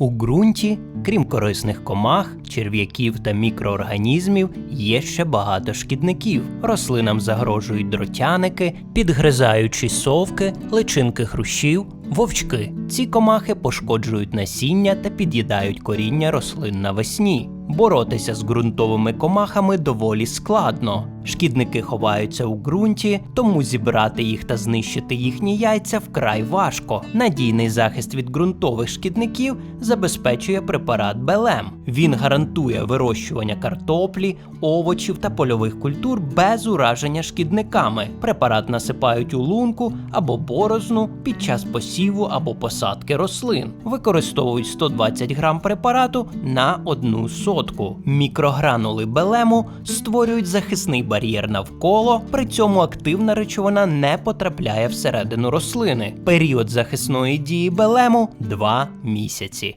У ґрунті, крім корисних комах, черв'яків та мікроорганізмів, є ще багато шкідників. Рослинам загрожують дротяники, підгризаючі совки, личинки хрущів, вовчки. Ці комахи пошкоджують насіння та під'їдають коріння рослин навесні. Боротися з ґрунтовими комахами доволі складно. Шкідники ховаються у ґрунті, тому зібрати їх та знищити їхні яйця вкрай важко. Надійний захист від ґрунтових шкідників забезпечує препарат Белем. Він гарантує вирощування картоплі, овочів та польових культур без ураження шкідниками. Препарат насипають у лунку або борозну під час посіву або посадки рослин. Використовують 120 грам препарату на одну сотку. Мікрогранули белему створюють захисний бар'єр навколо, при цьому активна речовина не потрапляє всередину рослини. Період захисної дії белему 2 місяці.